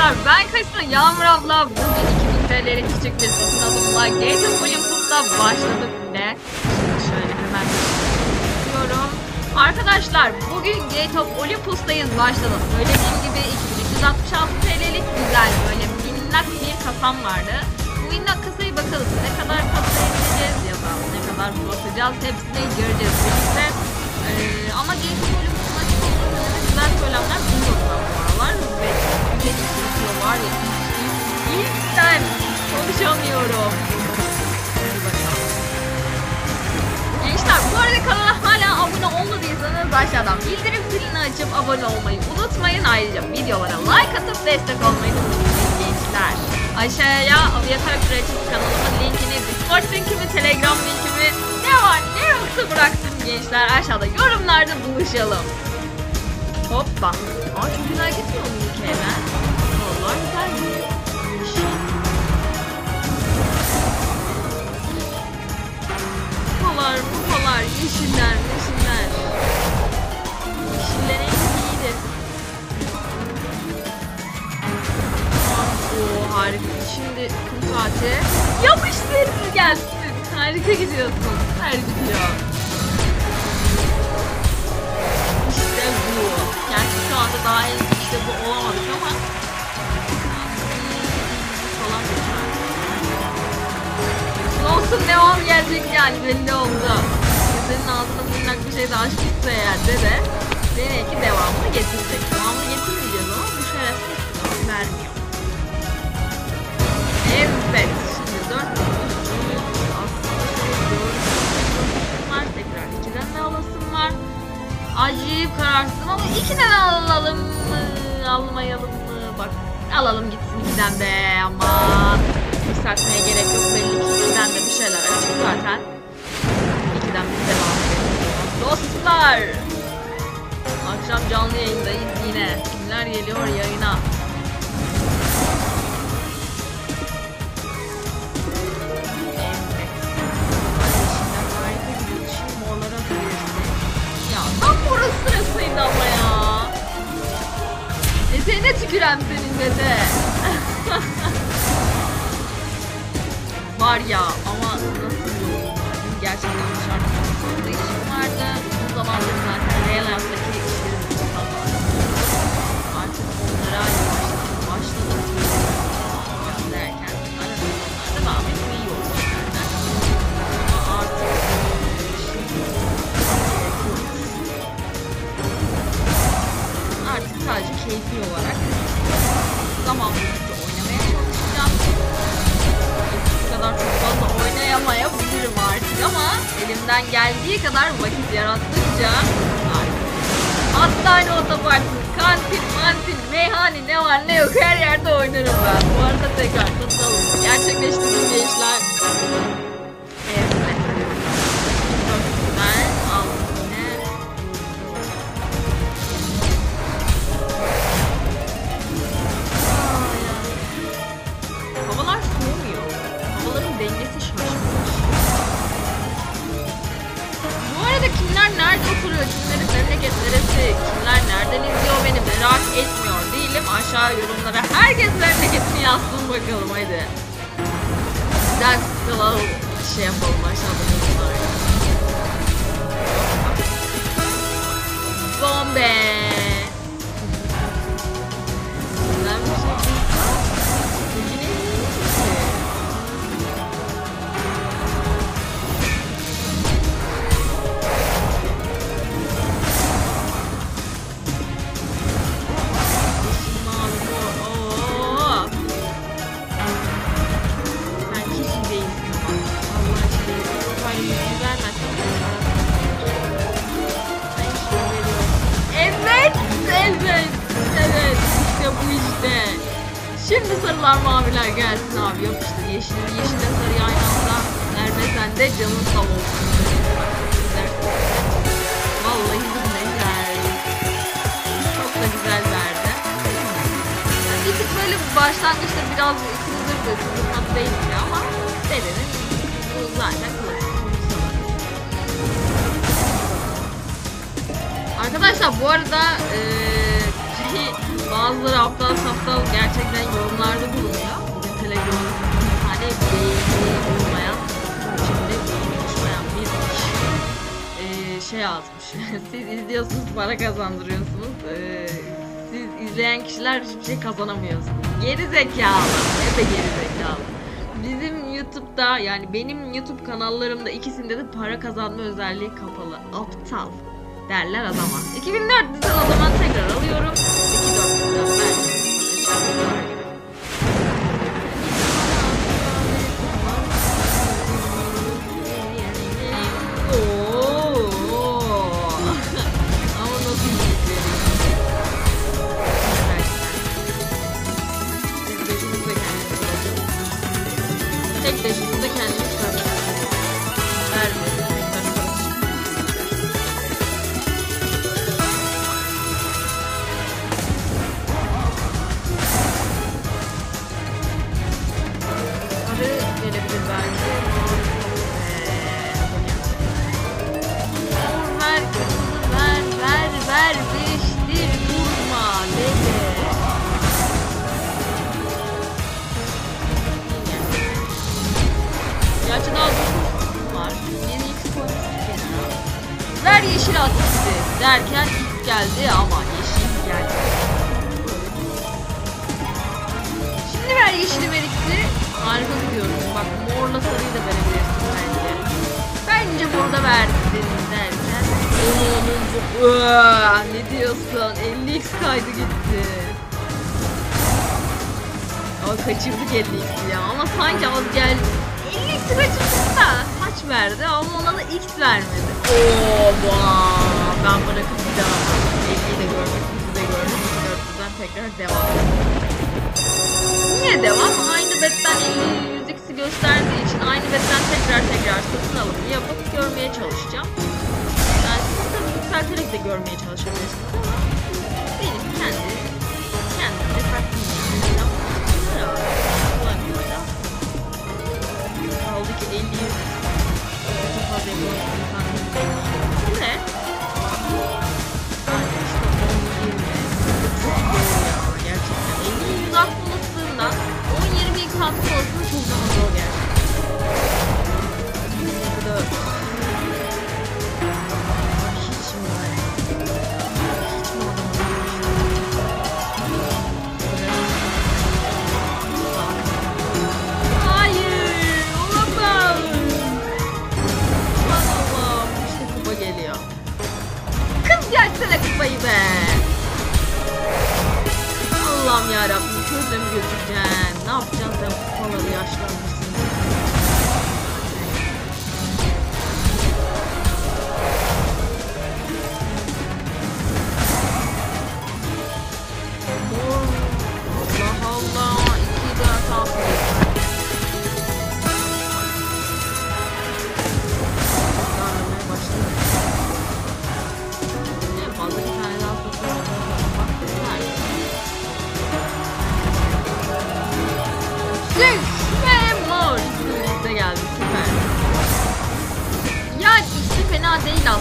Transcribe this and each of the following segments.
arkadaşlar ben Kaçın Yağmur abla bugün 2000 TL'lik küçük bir satın alımla Gate of Olympus'ta başladık bile. Şimdi şöyle hemen diyorum. Arkadaşlar bugün Gate of Olympus'tayız başladık. Söylediğim gibi 2366 TL'lik güzel böyle minnak bir kasam vardı. Bu minnak kasayı bakalım ne kadar kasayabileceğiz ya da ne kadar basacağız hepsini göreceğiz birlikte. Ee, ama Gate of Olympus'un açık güzel söylemler ben bu aralar ve güzel istiyor var ya. İlkten konuşamıyorum. Gençler bu arada kanala hala abone olmadıysanız aşağıdan bildirim zilini açıp abone olmayı unutmayın. Ayrıca videolara like atıp destek olmayı unutmayın gençler. Aşağıya Aviatar Kreatif kanalımın linkini, Discord linkimi, Telegram linkimi ne var ne yoksa bıraktım gençler. Aşağıda yorumlarda buluşalım. Hoppa. Aa çok güzel gitmiyor mu ülke hemen? Vallahi güzel gidiyor. Kupalar, kupalar, yeşiller. Yeşiller devam gelecek yani belli oldu. Senin ağzına minnak bir şey daha çıksa eğer de de deney ki devamını getirecek. Devamını getirmeyeceğiz ama bu şeref devam vermiyor. Evet. Şimdi dört aslında şöyle dört var. Tekrar ikiden de alasım var. Acayip kararsızım ama ikiden alalım mı? Almayalım mı? Bak alalım gitsin ikiden de aman. Yükseltmeye gerek yok belli ki ikiden de bir şeyler açık zaten. İkiden biz devam edelim. Dostlar! Akşam canlı yayındayız yine. Kimler geliyor yayına? Burası sırasıydı ama ya. Eteğine tükürem seninle de. Var ya ama nasıl. Gerçekten dışarıda fazla işim vardı. O zamandır zaten real hayattaki işlerim çok fazla. Artık onlara. Başladım. Geldiği kadar vakit yarattıkça hastane otoparkı, kantin, mantin, meyhane ne var ne yok her yerde oynarım ben. Bu arada tekrar katılalım. Gerçekleştirdim gençler. Hadi. Güzel sıkılalım şey yapalım aşağıda sarılar maviler gelsin abi yapıştır. Yeşil, yeşille sarıyı aynı anda vermesen de canın sağ olsun. Vallahi güzel. Çok da güzel verdi. Yani bir tık böyle başlangıçta biraz kızdırdı. Kızdırmak değil ama dedenin bu zaten klasik. Arkadaşlar bu arada şey, bazıları aptal saptal gerçekten yorumlarda bulunuyor. Bugün Telegram'da bir tane beğeni olmayan, içinde konuşmayan bir eee, şey yazmış. Siz izliyorsunuz, para kazandırıyorsunuz. Eee, siz izleyen kişiler hiçbir şey kazanamıyorsunuz. Geri zekalı. Hep geri zekalı. Bizim YouTube'da yani benim YouTube kanallarımda ikisinde de para kazanma özelliği kapalı. Aptal derler adama. 2004'den o zaman tekrar alıyorum. 2004'den ben. At gitti derken X geldi ama yeşil geldi. Şimdi ver yeşili ver X'i. Harika gidiyorsun. Bak morla sarıyı da verebilirsin bence. Bence burada verdin derken. Onun ne diyorsun? 50x kaydı gitti. Ama kaçırdık 50x'i ya ama sanki az geldi. 50x'i kaçırdık da kaç verdi ama ona da x vermedi. Oo, vaa. Ben bırakıp bir daha 50'yi de gördük, 100'ü de gördük. 400'den tekrar devam. Yine devam. Aynı betten 50 100x'i gösterdiği için aynı betten tekrar tekrar satın alımı yapıp görmeye çalışacağım. Yani siz tabii yükselterek de görmeye çalışabilirsiniz ama benim kendi kendimde farklı bir şey Kaldı ki 50 100 çok fazla yapıyorum. Bu ne? Yani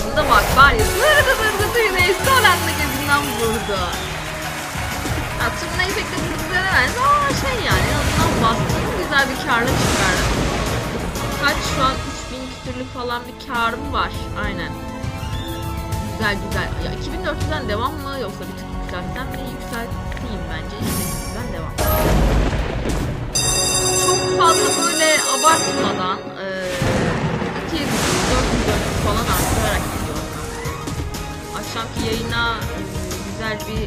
aslında. Bak var ya. Zırgı zırgı zırgı. Son anda gözünden vurdu. Ya turnayı pek de vurdu ama şey yani en azından bastım güzel bir karla çıkardım. Kaç şu an 3000 küsürlük falan bir karım var. Aynen. Güzel güzel. Ya 2400'den devam mı yoksa bir tık yükseltsem mi? Yükselteyim bence. 2800'den devam. Çok fazla böyle abartmadan eee 200 400 falan gidiyorum. Akşamki yayına güzel bir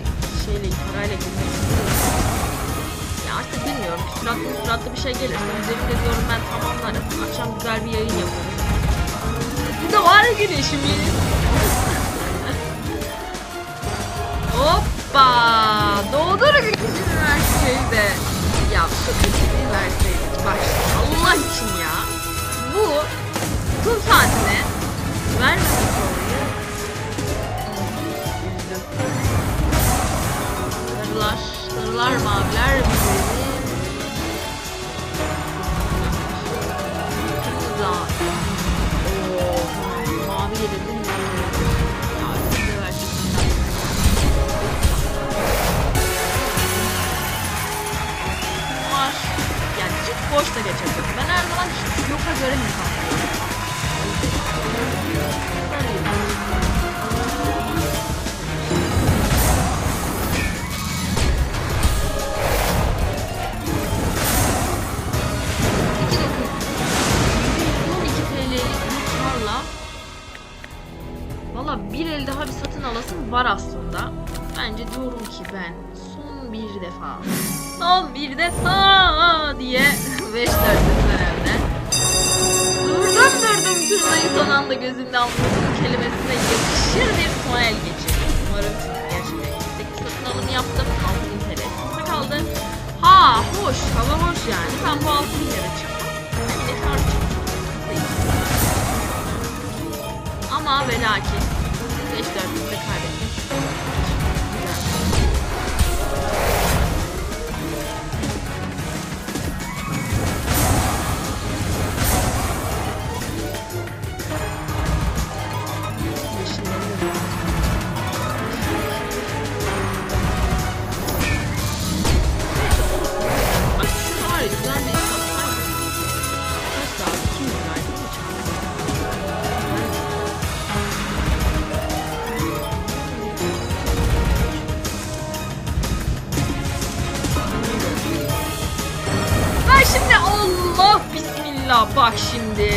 şeyle parayla girmek istiyorum. Ya artık bilmiyorum. Küsuratlı küsuratlı bir şey gelirse üzerinde diyorum ben tamamlarım. Akşam güzel bir yayın yaparım. Bir de var güneşimiz. Hoppa! Doğdur güneşin üniversitede. Ya şu güneşini verseydik başta. Allah için ya. Bu kum saatine vermedik Sarılar, maviler Son bir defa diye dersin herhalde. Durdum durdum turnayı son anda gözünden vurdum kelimesine yakışır bir smile geçirdim. Umarım gerçekten yüksek bir satın alım yaptım. 6000 TL kaldı. Ha hoş, hava hoş yani. Ben bu 6000 lira çıktım. Yine kar çıktım. Ama ve lakin 5 4'ümüzde kaybettik. Bak şimdi.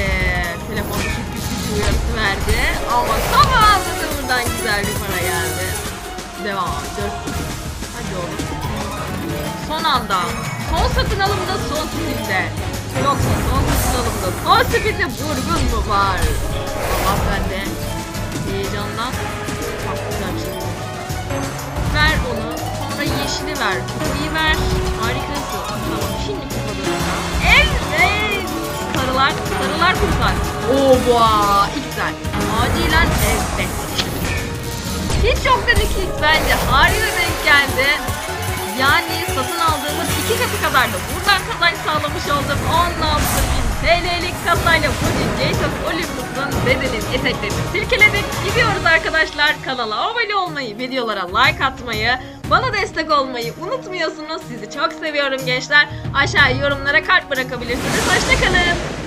Telefonda sürpriz bir uyarısı verdi. Ama tamamında buradan güzel bir para geldi. Devam. 4 Hadi oğlum. Son anda. Son satın alımda son spinde. Yoksa son satın alımda son spinde vurgun mu var? Allah bende. Heyecandan. Şey oldu. Ver onu. Sonra yeşili ver. Kutuyu ver. Harikasın. Tamam. Şimdi. Sarılar. Sarılar kurtar. Oba. İlkten. Acilen evet. Hiç yok dedik ilk bence. Harika denk geldi. Yani satın aldığımız iki katı kadar da buradan kazanç sağlamış oldum. 16 bin TL'lik kasayla bugün of Olympus'un bedenin eteklerini silkeledik. Gidiyoruz arkadaşlar. Kanala abone olmayı, videolara like atmayı, bana destek olmayı unutmuyorsunuz. Sizi çok seviyorum gençler. Aşağıya yorumlara kalp bırakabilirsiniz. Hoşçakalın.